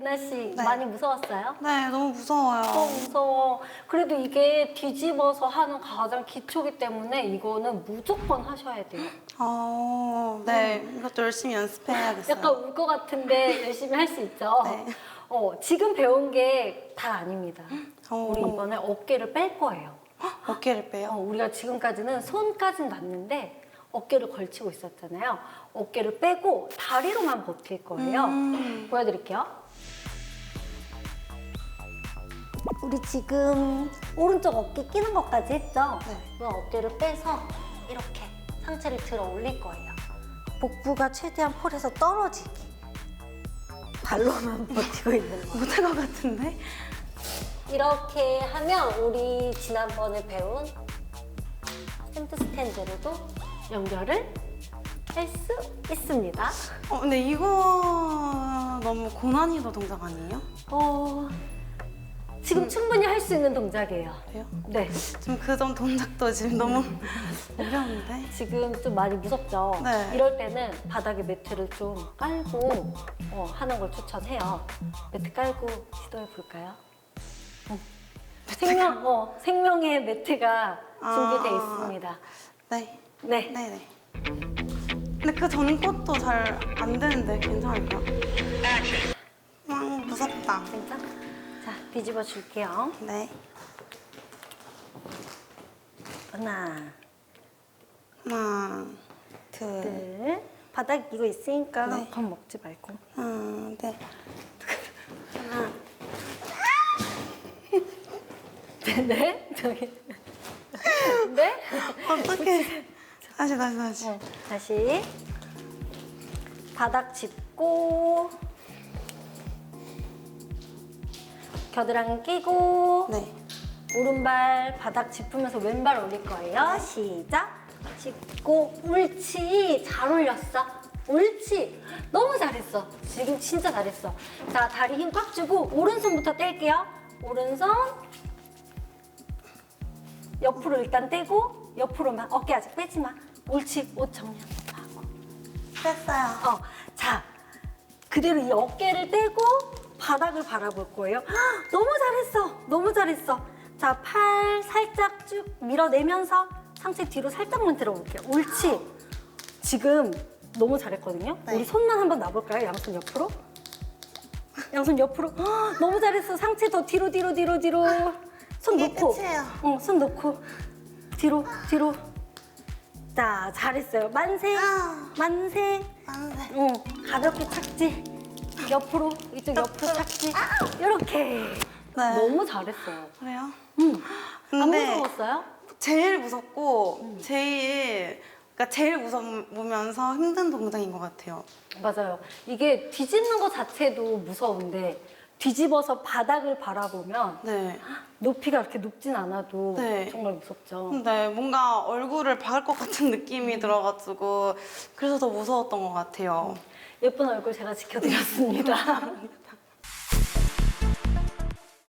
은하 씨 네. 많이 무서웠어요? 네, 너무 무서워요. 어, 무서워. 그래도 이게 뒤집어서 하는 가장 기초기 때문에 이거는 무조건 하셔야 돼요. 어, 네, 이것도 열심히 연습해야겠어요. 약간 울 것 같은데 열심히 할 수 있죠? 네. 어, 지금 배운 게 다 아닙니다. 어. 우리 이번에 어깨를 뺄 거예요. 어깨를 어, 빼요? 우리가 지금까지는 손까지는 났는데 어깨를 걸치고 있었잖아요. 어깨를 빼고 다리로만 버틸 거예요. 음. 보여드릴게요. 우리 지금 오른쪽 어깨 끼는 것까지 했죠? 네. 그럼 어깨를 빼서 이렇게 상체를 들어 올릴 거예요. 복부가 최대한 폴에서 떨어지게. 발로만 버티고 있는 거. 못할 것 같은데? 이렇게 하면 우리 지난번에 배운 핸드 스탠드로도 연결을 할 수 있습니다. 어, 근데 이거 너무 고난이도 동작 아니에요? 어, 지금 충분히 할 수 있는 동작이에요. 그래요? 네, 지금 그점 동작도 지금 너무 어려운데? 지금 좀 많이 무섭죠? 네. 이럴 때는 바닥에 매트를 좀 깔고 어, 하는 걸 추천해요. 매트 깔고 시도해 볼까요? 생명, 어, 생명의 매트가 준비되어 아. 있습니다. 네, 네. 네, 네. 근데 그 전 것도 잘 안 되는데 괜찮을까? 와, 무섭다. 진짜? 자, 뒤집어 줄게요. 네. 하나, 하나, 둘, 둘. 바닥 이거 있으니까 네. 겁먹지 말고. 하나, 네. 네? 저기. 네? 어떻게? 다시, 다시, 다시. 네. 다시. 바닥 짚고. 겨드랑이 끼고. 네. 오른발 바닥 짚으면서 왼발 올릴 거예요. 시작. 짚고 옳지. 잘 올렸어. 옳지. 너무 잘했어. 지금 진짜 잘했어. 자, 다리 힘 꽉 주고 오른손부터 뗄게요. 오른손. 옆으로 일단 떼고 옆으로만 어깨 아직 빼지 마. 옳지. 옷 정리하고. 됐어요. 어, 자, 그대로 이 어깨를 떼고 바닥을 바라볼 거예요. 헉, 너무 잘했어. 너무 잘했어. 자, 팔 살짝 쭉 밀어내면서 상체 뒤로 살짝만 들어볼게요. 옳지. 지금 너무 잘했거든요. 네. 우리 손만 한번 놔볼까요? 양손 옆으로. 양손 옆으로. 헉, 너무 잘했어. 상체 더 뒤로 뒤로 뒤로 뒤로. 손 이게 놓고. 끝이에요. 어, 손 놓고. 뒤로 뒤로. 자, 잘했어요. 만세. 아. 만세. 만세. 어, 가볍게 착지. 옆으로, 이쪽 옆으로 착지. 이렇게. 네. 너무 잘했어요. 그래요? 응. 안 근데 무서웠어요? 제일 무섭고 음. 제일 그러니까 제일 무서우면서 힘든 동작인 것 같아요. 맞아요. 이게 뒤집는 것 자체도 무서운데 뒤집어서 바닥을 바라보면 네. 높이가 그렇게 높진 않아도 네. 정말 무섭죠. 근데 뭔가 얼굴을 박을 것 같은 느낌이 음. 들어가지고 그래서 더 무서웠던 것 같아요. 예쁜 얼굴 제가 지켜드렸습니다.